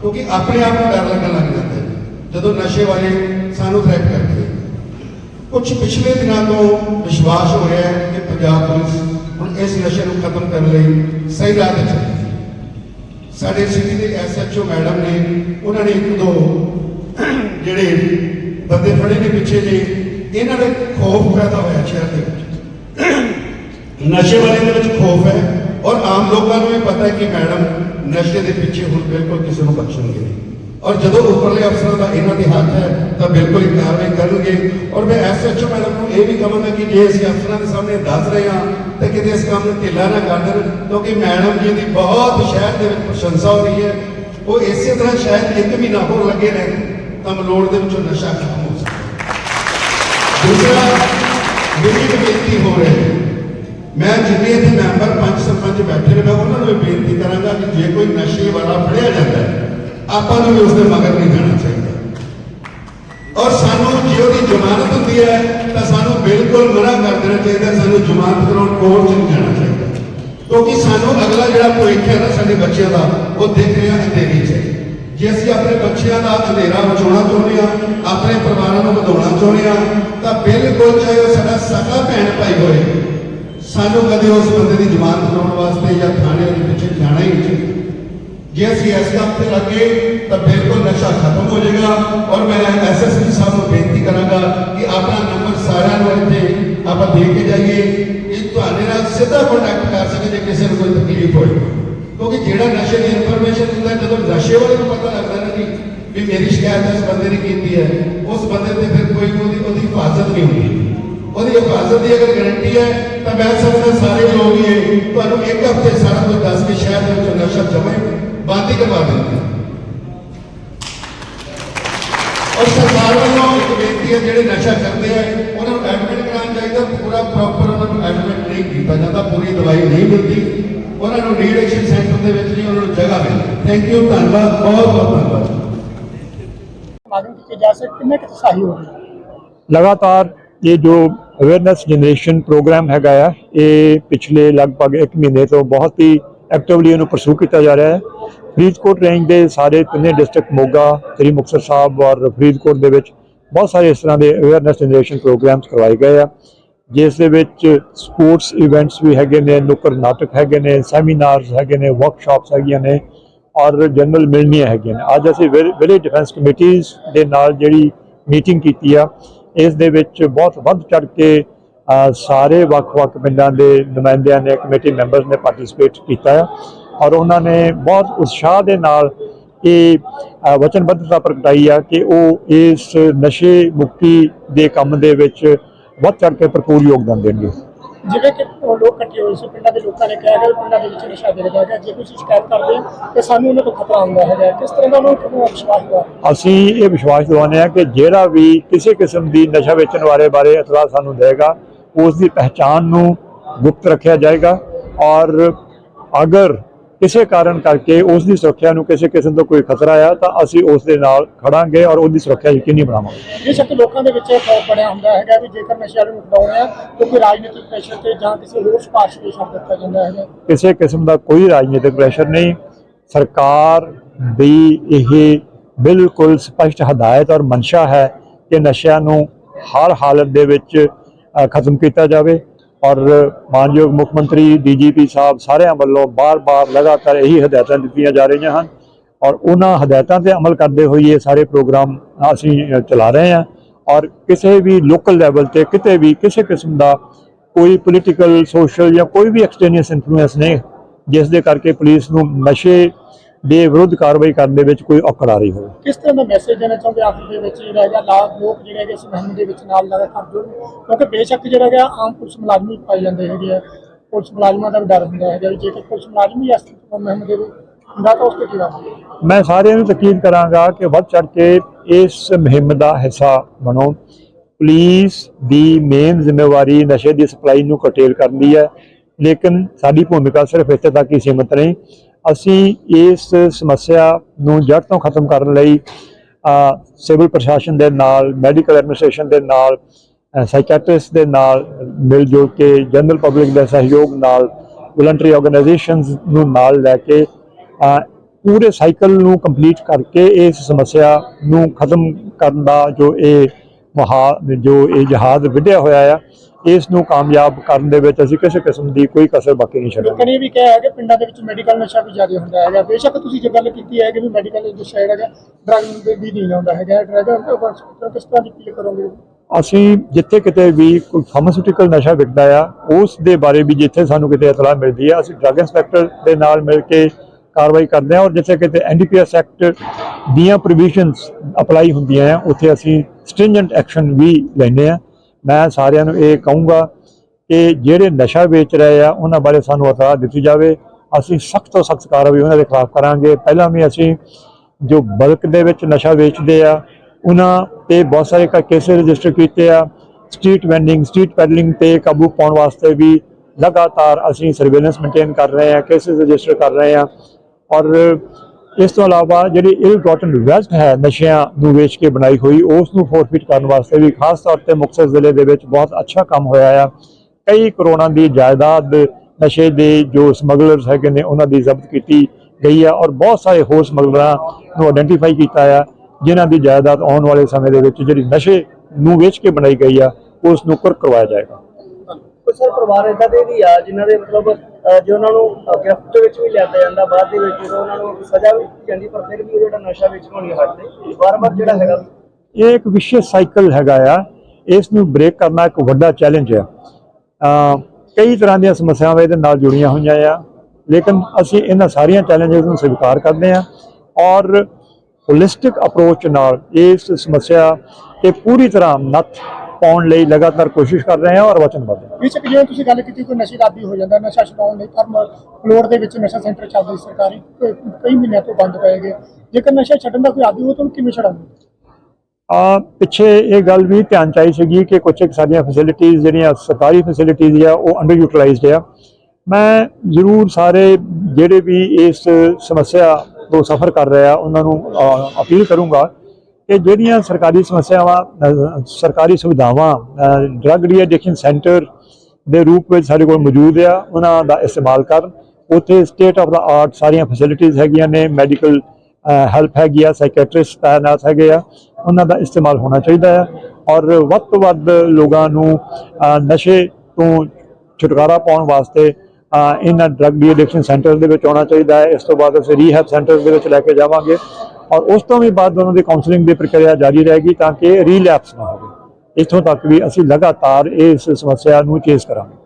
[SPEAKER 9] ਕਿਉਂਕਿ ਆਪਣੇ ਆਪ ਨੂੰ ਡਰ ਲੱਗਣ ਲੱਗ ਜਾਂਦਾ ਹੈ। ਜਦੋਂ ਨਸ਼ੇ ਵਾਲੇ ਸਾਨੂੰ ਥ੍ਰੈਟ ਕਰਦੇ ਹੈ ਕੁਝ ਪਿਛਲੇ ਦਿਨਾਂ ਤੋਂ ਵਿਸ਼ਵਾਸ ਹੋ ਰਿਹਾ ਹੈ ਕਿ ਪੰਜਾਬ ਪੁਲਿਸ ਹੁਣ ਇਸ ਨਸ਼ੇ ਨੂੰ ਖਤਮ ਕਰਨ ਲਈ ਸਹੀ ਰਾਹ ਤੇ ਚੱਲ ਸਾਡੇ ਸਿਟੀ ਦੇ ਐਸਐਚਓ ਮੈਡਮ ਨੇ, ਉਹਨਾਂ ਨੇ ਇੱਕ ਦੋ ਜਿਹੜੇ ਬੰਦੇ ਫੜੇ ਦੇ ਪਿੱਛੇ ਜੇ ਇਹਨਾਂ ਦੇ ਖੌਫ ਪੈਦਾ ਹੋਇਆ ਸ਼ਹਿਰ ਦੇ ਵਿੱਚ। ਨਸ਼ੇ ਵਾਲੇ ਦੇ ਵਿੱਚ ਖੌਫ ਹੈ। ਔਰ ਆਮ ਲੋਕਾਂ ਨੂੰ ਇਹ ਪਤਾ ਹੈ ਕਿ ਮੈਡਮ ਨਸ਼ੇ ਦੇ ਪਿੱਛੇ ਹੁਣ ਬਿਲਕੁਲ ਕਿਸੇ ਨੂੰ ਬਖਸ਼ਣਗੇ ਨਹੀਂ। ਔਰ ਜਦੋਂ ਉੱਪਰਲੇ ਅਫਸਰਾਂ ਦਾ ਇਹਨਾਂ ਦੇ ਹੱਥ ਹੈ, ਤਾਂ ਬਿਲਕੁਲ ਹੀ ਕਾਰਵਾਈ ਕਰਨਗੇ। ਔਰ ਮੈਂ ਐਸਐਚਓ ਮੈਡਮ ਨੂੰ ਇਹ ਵੀ ਕਹਾਂਗਾ ਕਿ ਜੇ ਅਸੀਂ ਅਫਸਰਾਂ ਦੇ ਸਾਹਮਣੇ ਦੱਸ ਰਹੇ ਹਾਂ, ਤਾਂ ਕਿਤੇ ਇਸ ਕੰਮ ਨੂੰ ਢਿੱਲਾ ਨਾ ਕਰ ਦੇਣ, ਕਿਉਂਕਿ ਮੈਡਮ ਜੀ ਦੀ ਬਹੁਤ ਸ਼ਹਿਰ ਦੇ ਵਿੱਚ ਪ੍ਰਸ਼ੰਸਾ ਹੋ ਰਹੀ ਹੈ। ਉਹ ਇਸੇ ਤਰ੍ਹਾਂ ਸ਼ਾਇਦ ਇੱਕ ਮਹੀਨਾ ਹੋਰ ਲੱਗੇ ਰਹਿਣ, ਤਾਂ ਮਲੋੜ ਦੇ ਵਿੱਚੋਂ ਨਸ਼ਾ ਖਤਮ ਹੋ ਸਕਦਾ। ਦੂਸਰਾ ਮੇਰੀ ਬੇਨਤੀ ਹੋ ਰਹੀ ਹੈ। ਮੈਂ ਜਿੰਨੇ ਇੱਥੇ ਮੈਂਬਰ ਪੰਜ ਸਰਪੰਚ ਬੈਠੇ ਨੇ, ਮੈਂ ਉਹਨਾਂ ਨੂੰ ਵੀ ਬੇਨਤੀ ਕਰਾਂਗਾ ਕਿ ਜੇ ਕੋਈ ਨਸ਼ੇ ਵਾਲਾ ਫੜਿਆ ਜਾਂਦਾ ਹੈ ਆਪਾਂ ਨੂੰ ਵੀ ਉਸ ਦੇ ਮਗਰ ਨਹੀਂ ਜਾਣਾ ਚਾਹੀਦਾ। ਔਰ ਸਾਨੂੰ ਜੇ ਉਹਦੀ ਜ਼ਮਾਨਤ ਹੁੰਦੀ ਹੈ, ਤਾਂ ਸਾਨੂੰ ਬਿਲਕੁਲ ਮਨਾ ਕਰ ਦੇਣਾ ਚਾਹੀਦਾ, ਸਾਨੂੰ ਜ਼ਮਾਨਤ ਕਰਾਉਣ ਕੋਰਟ 'ਚ ਨਹੀਂ ਜਾਣਾ ਚਾਹੀਦਾ। ਕਿਉਂਕਿ ਸਾਨੂੰ ਅਗਲਾ ਜਿਹੜਾ ਭਵਿੱਖ ਹੈ ਨਾ ਸਾਡੇ ਬੱਚਿਆਂ ਦਾ, ਉਹ ਦੇਖ ਰਿਹਾ ਅੰਧੇਰੀ 'ਚ। ਜੇ ਅਸੀਂ ਆਪਣੇ ਬੱਚਿਆਂ ਦਾ ਅੰਧੇਰਾ ਬਚਾਉਣਾ ਚਾਹੁੰਦੇ ਹਾਂ, ਆਪਣੇ ਪਰਿਵਾਰਾਂ ਨੂੰ ਵਧਾਉਣਾ ਚਾਹੁੰਦੇ ਹਾਂ, ਤਾਂ ਬਿਲਕੁਲ ਚਾਹੇ ਉਹ ਸਾਡਾ ਸਕਾ ਭੈਣ ਭਾਈ ਹੋਏ, ਸਾਨੂੰ ਕਦੇ ਉਸ ਬੰਦੇ ਦੀ ਜ਼ਮਾਨਤ ਕਰਾਉਣ ਵਾਸਤੇ ਜਾਂ ਥਾਣੇ ਦੇ ਪਿੱਛੇ ਜਾਣਾ ਹੀ ਨਹੀਂ ਚਾਹੀਦਾ। ਜੇ ਅਸੀਂ ਇਸ ਕੰਮ ਤੇ ਲੱਗੇ ਤਾਂ ਬਿਲਕੁਲ ਨਸ਼ਾ ਖਤਮ ਹੋ ਜਾਏਗਾ ਔਰ ਮੈਂ ਐਸਐਸਪੀ ਸਾਹਿਬ ਨੂੰ ਬੇਨਤੀ ਕਰਾਂਗਾ ਕਿ ਆਪਣਾ ਨੰਬਰ ਸਾਰਿਆਂ ਨੂੰ ਇੱਥੇ ਆਪਾਂ ਦੇ ਕੇ ਜਾਈਏ ਕਿ ਤੁਹਾਡੇ ਨਾਲ ਸਿੱਧਾ ਕੰਟੈਕਟ ਕਰ ਸਕੇ ਜੇ ਕਿਸੇ ਨੂੰ ਕੋਈ ਤਕਲੀਫ ਹੋਏ ਕਿਉਂਕਿ ਜਿਹੜਾ ਨਸ਼ੇ ਦੀ ਇਨਫੋਰਮੇਸ਼ਨ ਦਿੰਦਾ ਜਦੋਂ ਨਸ਼ੇ ਵਾਲੇ ਨੂੰ ਪਤਾ ਲੱਗਦਾ ਨਾ ਕਿ ਵੀ ਮੇਰੀ ਸ਼ਿਕਾਇਤ ਇਸ ਬੰਦੇ ਨੇ ਕੀਤੀ ਹੈ ਉਸ ਬੰਦੇ ਤੇ ਫਿਰ ਕੋਈ ਉਹਦੀ ਉਹਦੀ ਹਿਫਾਜ਼ਤ ਨਹੀਂ ਹੁੰਦੀ ਉਹਦੀ ਹਿਫਾਜ਼ਤ ਦੀ ਅਗਰ ਗਾਰੰਟੀ ਹੈ ਤਾਂ ਮੈਂ ਸਮਝਦਾ ਸਾਰੇ ਲੋਕ ਹੀ ਇਹ ਤੁਹਾਨੂੰ ਇੱਕ ਹਫ਼ਤੇ ਸਾਰਾ ਕੁਝ ਬੰਦ ਕਰਵਾ ਦਿੱਤੀ ਔਰ ਸਰਕਾਰ ਵੱਲੋਂ ਇੱਕ ਬੇਨਤੀ ਹੈ ਜਿਹੜੇ ਨਸ਼ਾ ਕਰਦੇ ਆ ਉਹਨਾਂ ਨੂੰ ਐਡਮਿਟ ਕਰਾਉਣ ਚਾਹੀਦਾ ਪੂਰਾ ਪ੍ਰੋਪਰ ਉਹਨਾਂ ਨੂੰ ਐਡਮਿਟ ਨਹੀਂ ਕੀਤਾ ਜਾਂਦਾ ਪੂਰੀ ਦਵਾਈ ਨਹੀਂ ਮਿਲਦੀ। ਉਹਨਾਂ ਨੂੰ ਰੀਡੈਕਸ਼ਨ ਸੈਂਟਰ ਦੇ ਵਿੱਚ ਨਹੀਂ ਉਹਨਾਂ ਨੂੰ ਜਗ੍ਹਾ ਮਿਲਦੀ। ਥੈਂਕ ਯੂ ਧੰਨਵਾਦ ਬਹੁਤ ਬਹੁਤ ਧੰਨਵਾਦ।
[SPEAKER 10] ਲਗਾਤਾਰ ਇਹ ਜੋ ਅਵੇਅਰਨੈਸ ਜਨਰੇਸ਼ਨ ਪ੍ਰੋਗਰਾਮ ਹੈਗਾ ਆ ਇਹ ਪਿਛਲੇ ਲਗਭਗ 1 ਮਹੀਨੇ ਤੋਂ ਬਹੁਤ ਹੀ ਐਕਟਿਵਲੀ ਉਹਨੂੰ ਪਰਸੂ ਕੀਤਾ ਜਾ ਰਿਹਾ ਹੈ। ਫਰੀਦਕੋਟ ਰੇਂਜ ਦੇ ਸਾਰੇ ਤਿੰਨੇ ਡਿਸਟ੍ਰਿਕਟ ਮੋਗਾ, ਸ੍ਰੀ ਮੁਕਤਸਰ ਸਾਹਿਬ ਔਰ ਫਰੀਦਕੋਟ ਦੇ ਵਿੱਚ ਬਹੁਤ ਸਾਰੇ ਇਸ ਤਰ੍ਹਾਂ ਦੇ ਅਵੇਅਰਨੈਸ ਜਨਰੇਸ਼ਨ ਪ੍ਰੋਗਰਾਮਸ ਕਰਵਾਏ ਗਏ ਆ। ਜਿਸ ਦੇ ਵਿੱਚ ਸਪੋਰਟਸ ਇਵੈਂਟਸ ਵੀ ਹੈਗੇ ਨੇ, ਨੁੱਕਰ ਨਾਟਕ ਹੈਗੇ ਨੇ ਸੈਮੀਨਾਰਸ ਹੈਗੇ ਨੇ ਵਰਕਸ਼ਾਪਸ ਹੈਗੀਆਂ ਨੇ ਔਰ ਜਨਰਲ ਮਿਲਣੀਆਂ ਹੈਗੀਆਂ ਨੇ। ਅੱਜ ਅਸੀਂ ਵਿਲੇਜ ਡਿਫੈਂਸ ਕਮੇਟੀਜ਼ ਦੇ ਨਾਲ ਜਿਹੜੀ ਮੀਟਿੰਗ ਕੀਤੀ ਆ, ਇਸ ਦੇ ਵਿੱਚ ਬਹੁਤ ਵੱਧ ਚੜ ਕੇ ਸਾਰੇ ਵੱਖ-ਵੱਖ ਪਿੰਡਾਂ ਦੇ ਨੁਮਾਇੰਦਿਆਂ ਨੇ ਕਮੇਟੀ ਮੈਂਬਰਸ ਨੇ ਪਾਰਟਿਸਿਪੇਟ ਕੀਤਾ ਆ ਔਰ ਉਹਨਾਂ ਨੇ ਬਹੁਤ ਉਤਸ਼ਾਹ ਦੇ ਨਾਲ ਇਹ ਵਚਨਬੱਧਤਾ ਪ੍ਰਗਟਾਈ ਆ ਕਿ ਉਹ ਇਸ ਨਸ਼ੇ ਮੁਕਤੀ ਦੇ ਕੰਮ ਦੇ ਵਿੱਚ ਵੱਧ ਚੜ ਕੇ ਭਰਪੂਰ ਯੋਗਦਾਨ ਦੇਣਗੇ।
[SPEAKER 11] ਜਿਵੇਂ ਕਿ ਉਹ ਲੋਕ ਇਕੱਠੇ ਹੋਏ ਸੀ ਪਿੰਡਾਂ ਦੇ ਲੋਕਾਂ ਨੇ ਕਿਹਾ ਕਿ ਪਿੰਡਾਂ ਦੇ ਵਿੱਚ ਨਸ਼ਾ ਵਿਕਦਾ ਹੈਗਾ ਜੇ ਤੁਸੀਂ ਸ਼ਿਕਾਇਤ ਕਰਦੇ ਹੋ ਤੇ ਸਾਨੂੰ ਉਹਨਾਂ ਤੋਂ ਖਤਰਾ ਹੁੰਦਾ ਹੈਗਾ। ਕਿਸ ਤਰ੍ਹਾਂ ਦਾ ਉਹਨਾਂ ਨੂੰ ਤੁਹਾਨੂੰ ਵਿਸ਼ਵਾਸ ਹੋਇਆ?
[SPEAKER 10] ਅਸੀਂ ਇਹ ਵਿਸ਼ਵਾਸ ਦਿਵਾਉਂਦੇ ਹਾਂ ਕਿ ਜਿਹੜਾ ਵੀ ਕਿਸੇ ਕਿਸਮ ਦੀ ਨਸ਼ਾ ਵੇਚਣ ਬਾਰੇ ਬਾਰੇ ਇਤਲਾਹ ਸਾਨੂੰ ਦੇਗਾ ਉਸ ਦੀ ਪਹਿਚਾਣ ਨੂੰ ਗੁਪਤ ਰੱਖਿਆ ਜਾਏਗਾ ਔਰ ਅਗਰ ਕਿਸੇ ਕਾਰਨ ਕਰਕੇ ਉਸ ਦੀ ਸੁਰੱਖਿਆ ਨੂੰ ਕਿਸੇ ਕਿਸਮ ਦਾ ਕੋਈ ਖਤਰਾ ਆ ਤਾਂ ਅਸੀਂ ਉਸ ਦੇ ਨਾਲ ਖੜਾਂਗੇ ਔਰ ਉਹਦੀ ਸੁਰੱਖਿਆ ਯਕੀਨੀ ਬਣਾਵਾਂਗੇ।
[SPEAKER 11] ਬੇਸ਼ੱਕ ਲੋਕਾਂ ਦੇ ਵਿੱਚ ਇਹ ਖੌਫ ਬਣਿਆ ਹੁੰਦਾ ਹੈਗਾ ਵੀ ਜੇਕਰ ਨਸ਼ੇ ਵਾਲੇ ਨੂੰ ਹਟਾਉਣਾ ਹੈ ਤਾਂ ਕੋਈ ਰਾਜਨੀਤਿਕ ਪ੍ਰੈਸ਼ਰ ਤੇ ਜਾਂ ਕਿਸੇ ਹੋਰ ਸਿਫਾਰਿਸ਼ ਤੇ ਛੱਡ ਦਿੱਤਾ ਜਾਂਦਾ ਹੈਗਾ।
[SPEAKER 10] ਕਿਸੇ ਕਿਸਮ ਦਾ ਕੋਈ ਰਾਜਨੀਤਿਕ ਪ੍ਰੈਸ਼ਰ ਨਹੀਂ। ਸਰਕਾਰ ਦੀ ਇਹ ਬਿਲਕੁਲ ਸਪਸ਼ਟ ਹਦਾਇਤ ਔਰ ਮਨਸ਼ਾ ਹੈ ਕਿ ਨਸ਼ਿਆਂ ਨੂੰ ਹਰ ਹਾਲਤ ਦੇ ਵਿੱਚ ਖਤਮ ਕੀਤਾ ਜਾਵੇ ਔਰ ਮਾਨਯੋਗ ਮੁੱਖ ਮੰਤਰੀ ਡੀਜੀਪੀ ਸਾਹਿਬ ਸਾਰਿਆਂ ਵੱਲੋਂ ਬਾਰ-ਬਾਰ ਲਗਾਤਾਰ ਇਹੀ ਹਦਾਇਤਾਂ ਦਿੱਤੀਆਂ ਜਾ ਰਹੀਆਂ ਹਨ ਔਰ ਉਹਨਾਂ ਹਦਾਇਤਾਂ ਤੇ ਅਮਲ ਕਰਦੇ ਹੋਏ ਇਹ ਸਾਰੇ ਪ੍ਰੋਗਰਾਮ ਅਸੀਂ ਚਲਾ ਰਹੇ ਹਾਂ ਔਰ ਕਿਸੇ ਵੀ ਲੋਕਲ ਲੈਵਲ ਤੇ ਕਿਤੇ ਵੀ ਕਿਸੇ ਕਿਸਮ ਦਾ ਕੋਈ ਪੋਲੀਟੀਕਲ, ਸੋਸ਼ਲ ਜਾਂ ਕੋਈ ਵੀ ਐਕਸਟੇਨੀਅਸ ਇਨਫਲੂਐਂਸ ਨਹੀਂ ਜਿਸ ਦੇ ਕਰਕੇ ਪੁਲਿਸ ਨੂੰ ਨਸ਼ੇ ਦੇ ਵਿਰੁੱਧ ਕਾਰਵਾਈ ਕਰਨ ਦੇ ਵਿੱਚ ਕੋਈ ਔਕੜ ਆ ਰਹੀ ਹੋਵੇ।
[SPEAKER 11] ਕਿਸ ਤਰ੍ਹਾਂ ਦਾ ਮੈਸੇਜ ਦੇਣਾ ਚਾਹੁੰਦੇ ਆਖਰ ਦੇ ਵਿੱਚ? ਜਿਹੜਾ ਹੈਗਾ ਲਾ ਲੋਕ ਜਿਹੜੇ ਹੈਗੇ ਇਸ ਮੁਹਿੰਮ ਦੇ ਵਿੱਚ ਨਾਲ ਲਗਾਤਾਰ ਜੁੜਨ ਕਿਉਂਕਿ ਬੇਸ਼ੱਕ ਜਿਹੜਾ ਹੈਗਾ ਆਮ ਪੁਲਿਸ ਮੁਲਾਜ਼ਮ ਪਾਏ ਜਾਂਦੇ ਹੈਗੇ ਆ। ਪੁਲਿਸ ਮੁਲਾਜ਼ਮਾਂ ਦਾ ਵੀ ਡਰ ਹੁੰਦਾ ਹੈਗਾ ਵੀ ਜੇਕਰ ਪੁਲਿਸ ਮੁਲਾਜ਼ਮ ਹੀ ਇਸ ਮੁਹਿੰਮ ਦੇ ਵਿੱਚ ਹੁੰਦਾ ਤਾਂ ਉਸ ਤੇ ਕੀ ਹੋਵੇਗਾ
[SPEAKER 10] ਮੈਂ ਸਾਰਿਆਂ ਨੂੰ ਤਕੀਦ ਕਰਾਂਗਾ ਕਿ ਵੱਧ ਚੜ ਕੇ ਇਸ ਮੁਹਿੰਮ ਦਾ ਹਿੱਸਾ ਬਣੋ। ਪੁਲਿਸ ਦੀ ਮੇਨ ਜ਼ਿੰਮੇਵਾਰੀ ਨਸ਼ੇ ਦੀ ਸਪਲਾਈ ਨੂੰ ਕਟੇਲ ਕਰਨ ਦੀ ਹੈ। ਲੇਕਿਨ ਸਾਡੀ ਭੂਮਿਕਾ ਸਿਰਫ ਇੱਥੇ ਤੱਕ ਹੀ ਸੀਮਿਤ ਨਹੀਂ। ਅਸੀਂ ਇਸ ਸਮੱਸਿਆ ਨੂੰ ਜੜ ਤੋਂ ਖਤਮ ਕਰਨ ਲਈ ਸਿਵਲ ਪ੍ਰਸ਼ਾਸਨ ਦੇ ਨਾਲ, ਮੈਡੀਕਲ ਐਡਮਿਨਿਸਟ੍ਰੇਸ਼ਨ ਦੇ ਨਾਲ ਸਾਈਕੈਟ੍ਰਿਸਟ ਦੇ ਨਾਲ, ਮਿਲ ਜੁਲ ਕੇ ਜਨਰਲ ਪਬਲਿਕ ਦੇ ਸਹਿਯੋਗ ਨਾਲ ਵਲੰਟਰੀ ਆਰਗੇਨਾਈਜੇਸ਼ਨਸ ਨੂੰ ਨਾਲ ਲੈ ਕੇ ਪੂਰੇ ਸਾਈਕਲ ਨੂੰ ਕੰਪਲੀਟ ਕਰਕੇ ਇਸ ਸਮੱਸਿਆ ਨੂੰ ਖਤਮ ਕਰਨ ਦਾ ਜੋ ਇਹ ਮਹਾ, ਜੋ ਇਹ ਜਹਾਜ਼ ਵਿੱਢਿਆ ਹੋਇਆ ਆ ਇਸ ਨੂੰ ਕਾਮਯਾਬ ਕਰਨ ਦੇ ਵਿੱਚ ਅਸੀਂ ਕਿਸੇ ਕਿਸਮ ਦੀ ਕੋਈ ਕਸਰ ਬਾਕੀ ਨਹੀਂ ਛੱਡਾਂਗੇ।
[SPEAKER 11] ਲੋਕਾਂ ਨੇ ਵੀ ਕਿਹਾ ਹੈ ਕਿ ਪਿੰਡਾਂ ਦੇ ਵਿੱਚ ਮੈਡੀਕਲ ਨਸ਼ਾ ਵੀ ਜ਼ਿਆਦਾ ਹੁੰਦਾ ਹੈਗਾ। ਬੇਸ਼ੱਕ ਤੁਸੀਂ ਜੇ ਗੱਲ ਕੀਤੀ ਹੈ ਕਿ ਵੀ ਮੈਡੀਕਲ ਨਸ਼ਾ ਜਿਹੜਾ ਹੈਗਾ ਡਰਗ ਦੇ ਵੀ ਨਹੀਂ ਆਉਂਦਾ ਹੈਗਾ। ਡਰਗ ਕਿਸ ਤਰ੍ਹਾਂ ਦੀ ਕੀ ਕਰੋਗੇ?
[SPEAKER 10] ਅਸੀਂ ਜਿੱਥੇ ਕਿਤੇ ਵੀ ਕੋਈ ਫਾਰਮਾਸਿਊਟੀਕਲ ਨਸ਼ਾ ਵਿਕਦਾ ਆ ਉਸ ਦੇ ਬਾਰੇ ਵੀ ਜਿੱਥੇ ਸਾਨੂੰ ਕਿਤੇ ਇਤਲਾਹ ਮਿਲਦੀ ਹੈ ਅਸੀਂ ਡਰੱਗ ਇੰਸਪੈਕਟਰ ਦੇ ਨਾਲ ਮਿਲ ਕੇ ਕਾਰਵਾਈ ਕਰਦੇ ਹਾਂ। ਔਰ ਜਿੱਥੇ ਕਿਤੇ ਐਨਡੀਪੀਐਸ ਐਕਟ ਦੀਆਂ ਪ੍ਰੋਵੀਜ਼ਨਸ ਅਪਲਾਈ ਹੁੰਦੀਆਂ ਆ ਉੱਥੇ ਅਸੀਂ ਸਟ੍ਰਿੰਜੈਂਟ ਐਕਸ਼ਨ ਵੀ ਲੈਂਦੇ ਆ ਮੈਂ ਸਾਰਿਆਂ ਨੂੰ ਇਹ ਕਹੂੰਗਾ ਕਿ ਜਿਹੜੇ ਨਸ਼ਾ ਵੇਚ ਰਹੇ ਆ, ਉਹਨਾਂ ਬਾਰੇ ਸਾਨੂੰ ਇਤਲਾਹ ਦਿੱਤੀ ਜਾਵੇ। ਅਸੀਂ ਸਖਤ ਤੋਂ ਸਖਤ ਕਾਰਵਾਈ ਉਹਨਾਂ ਦੇ ਖਿਲਾਫ ਕਰਾਂਗੇ। ਪਹਿਲਾਂ ਵੀ ਅਸੀਂ ਜੋ ਬਲਕ ਦੇ ਵਿੱਚ ਨਸ਼ਾ ਵੇਚਦੇ ਆ, ਉਹਨਾਂ ਤੇ ਬਹੁਤ ਸਾਰੇ ਕੇਸ ਰਜਿਸਟਰ ਕੀਤੇ ਆ। ਸਟਰੀਟ ਵੈਂਡਿੰਗ, ਸਟਰੀਟ ਪੈਡਲਿੰਗ ਤੇ ਕਾਬੂ ਪਾਉਣ ਵਾਸਤੇ ਵੀ ਲਗਾਤਾਰ ਅਸੀਂ ਸਰਵੇਲੈਂਸ ਮੇਨਟੇਨ ਕਰ ਰਹੇ ਆ ਕੇਸਿਸ ਰਜਿਸਟਰ ਕਰ ਰਹੇ ਆ। ਔਰ ਇਸ ਤੋਂ ਇਲਾਵਾ ਜਿਹੜੀ ਇਲ ਵੈਸਟ ਹੈ, ਨਸ਼ਿਆਂ ਨੂੰ ਵੇਚ ਕੇ ਬਣਾਈ ਹੋਈ ਉਸ ਨੂੰ ਫੋਰਫਿਟ ਕਰਨ ਵਾਸਤੇ ਵੀ ਖਾਸ ਤੌਰ ਤੇ ਮੁਕਤਸਰ ਜ਼ਿਲ੍ਹੇ ਦੇ ਵਿੱਚ ਬਹੁਤ ਅੱਛਾ ਕੰਮ ਹੋਇਆ ਆ। ਕਈ ਕਰੋੜਾਂ ਦੀ ਜਾਇਦਾਦ ਨਸ਼ੇ ਦੇ ਜੋ ਸਮਗਲਰਸ ਹੈਗੇ ਨੇ, ਉਹਨਾਂ ਦੀ ਜ਼ਬਤ ਕੀਤੀ ਗਈ ਆ ਔਰ ਬਹੁਤ ਸਾਰੇ ਹੋਰ ਸਮਗਲਰਾਂ ਨੂੰ ਆਇਡੈਂਟੀਫਾਈ ਕੀਤਾ ਆ, ਜਿਨ੍ਹਾਂ ਦੀ ਜਾਇਦਾਦ ਆਉਣ ਵਾਲੇ ਸਮੇਂ ਦੇ ਵਿੱਚ ਜਿਹੜੀ ਨਸ਼ੇ ਨੂੰ ਵੇਚ ਕੇ ਬਣਾਈ ਗਈ ਆ ਉਸ ਨੂੰ ਕੁਰਕ ਕਰਵਾਇਆ ਜਾਏਗਾ।
[SPEAKER 12] ਕੁਝ ਸਰ ਪਰਿਵਾਰ ਇਦਾਂ ਦੇ ਵੀ ਆ ਜਿਨ੍ਹਾਂ ਦੇ ਮਤਲਬ ਜੇ ਉਹਨਾਂ ਨੂੰ ਅਹ, ਗ੍ਰਿਫਤ ਵਿੱਚ ਵੀ ਲਿਆਂਦਾ ਜਾਂਦਾ ਬਾਅਦ ਦੇ ਵਿੱਚ ਜਦੋਂ ਉਹਨਾਂ ਨੂੰ ਸਜ਼ਾ ਵੀ ਦਿੱਤੀ ਜਾਂਦੀ ਪਰ ਫਿਰ ਵੀ ਉਹ ਜਿਹੜਾ ਨਸ਼ਾ ਵੇਚਣੋਂ ਨਹੀਂ ਹਟਦੇ ਵਾਰ-ਵਾਰ ਜਿਹੜਾ ਹੈਗਾ
[SPEAKER 10] ਇਹ ਇੱਕ ਵਿਸ਼ੇਸ਼ ਸਾਈਕਲ ਹੈਗਾ ਆ। ਇਸ ਨੂੰ ਬ੍ਰੇਕ ਕਰਨਾ ਇੱਕ ਵੱਡਾ ਚੈਲੰਜ ਹੈ ਕਈ ਤਰ੍ਹਾਂ ਦੀਆਂ ਸਮੱਸਿਆਵਾਂ ਇਹਦੇ ਨਾਲ ਜੁੜੀਆਂ ਹੋਈਆਂ ਆ। ਲੇਕਿਨ ਅਸੀਂ ਇਹਨਾਂ ਸਾਰੀਆਂ ਚੈਲੰਜਸ ਨੂੰ ਸਵੀਕਾਰ ਕਰਦੇ ਹਾਂ ਔਰ ਹੋਲਿਸਟਿਕ ਅਪਰੋਚ ਨਾਲ ਇਸ ਸਮੱਸਿਆ ਤੇ ਪੂਰੀ ਤਰ੍ਹਾਂ ਨੱਥ ਪਾਉਣ ਲਈ ਲਗਾਤਾਰ ਕੋਸ਼ਿਸ਼ ਕਰ ਰਹੇ ਹਾਂ ਔਰ ਵਚਨਬੱਧ ਹਾਂ।
[SPEAKER 11] ਬੇਸ਼ੱਕ ਜਿਵੇਂ ਤੁਸੀਂ ਗੱਲ ਕੀਤੀ ਕੋਈ ਨਸ਼ੇ ਆਦੀ ਹੋ ਜਾਂਦਾ ਨਸ਼ਾ ਛਡਾਉਣ ਲਈ ਧਰਮ ਫਲੋਰ ਦੇ ਵਿੱਚ ਨਸ਼ਾ ਸੈਂਟਰ ਚੱਲਦੇ ਸਰਕਾਰੀ ਕਈ ਮਹੀਨਿਆਂ ਤੋਂ ਬੰਦ ਪਏ ਗਏ। ਜੇਕਰ ਨਸ਼ਾ ਛੱਡਣ ਦਾ ਕੋਈ ਆਦੀ ਹੋ ਤਾਂ ਕਿਵੇਂ ਛਡਾਉਂਗੇ
[SPEAKER 10] ਆ ਪਿੱਛੇ ਇਹ ਗੱਲ ਵੀ ਧਿਆਨ ਚ ਆਈ ਸੀਗੀ ਕਿ ਕੁਝ ਇੱਕ ਸਾਡੀਆਂ ਫੈਸਿਲਿਟੀਆਂ ਜਿਹੜੀਆਂ ਸਰਕਾਰੀ ਫੈਸਿਲਿਟੀਆਂ ਆ ਉਹ ਅੰਡਰ ਯੂਟਿਲਾਈਜ਼ਡ ਆ। ਮੈਂ ਜ਼ਰੂਰ ਸਾਰੇ ਜਿਹੜੇ ਵੀ ਇਸ ਸਮੱਸਿਆ ਤੋਂ ਸਫਰ ਕਰ ਰਹੇ ਆ ਉਹਨਾਂ ਨੂੰ ਅਪੀਲ ਕਰੂੰਗਾ ਕਿ ਜਿਹੜੀਆਂ ਸਰਕਾਰੀ ਸਮੱਸਿਆਵਾਂ ਸਰਕਾਰੀ ਸੁਵਿਧਾਵਾਂ ਡਰੱਗ ਰੀਐਡਿਕਸ਼ਨ ਸੈਂਟਰ ਦੇ ਰੂਪ ਵਿੱਚ ਸਾਡੇ ਕੋਲ ਮੌਜੂਦ ਆ, ਉਹਨਾਂ ਦਾ ਇਸਤੇਮਾਲ ਕਰਨ। ਉੱਥੇ ਸਟੇਟ ਆਫ ਦਾ ਆਰਟ ਸਾਰੀਆਂ ਫੈਸਿਲਿਟੀਆਂ ਹੈਗੀਆਂ ਨੇ ਮੈਡੀਕਲ ਹੈਲਪ ਹੈਗੀ ਆ ਸਾਈਕੈਟ੍ਰਿਸਟ ਤਾਇਨਾਤ ਹੈਗੇ ਆ, ਉਹਨਾਂ ਦਾ ਇਸਤੇਮਾਲ ਹੋਣਾ ਚਾਹੀਦਾ ਹੈ ਔਰ ਵੱਧ ਤੋਂ ਵੱਧ ਲੋਕਾਂ ਨੂੰ ਨਸ਼ੇ ਤੋਂ ਛੁਟਕਾਰਾ ਪਾਉਣ ਵਾਸਤੇ ਇਹਨਾਂ ਡਰੱਗ ਡੀਐਡਿਕਸ਼ਨ ਸੈਂਟਰ ਦੇ ਵਿੱਚ ਆਉਣਾ ਚਾਹੀਦਾ ਹੈ। ਇਸ ਤੋਂ ਬਾਅਦ ਅਸੀਂ ਰੀਹੈਬ ਸੈਂਟਰ ਦੇ ਵਿੱਚ ਲੈ ਕੇ ਜਾਵਾਂਗੇ। ਔਰ ਉਸ ਤੋਂ ਵੀ ਬਾਅਦ ਉਹਨਾਂ ਦੀ ਕਾਉਂਸਲਿੰਗ ਦੀ ਪ੍ਰਕਿਰਿਆ ਜਾਰੀ ਰਹੇਗੀ ਤਾਂ ਕਿ ਰੀਲੈਪਸ ਨਾ ਹੋਵੇ। ਇੱਥੋਂ ਤੱਕ ਵੀ ਅਸੀਂ ਲਗਾਤਾਰ ਇਸ ਸਮੱਸਿਆ ਨੂੰ ਚੇਸ ਕਰਾਂਗੇ।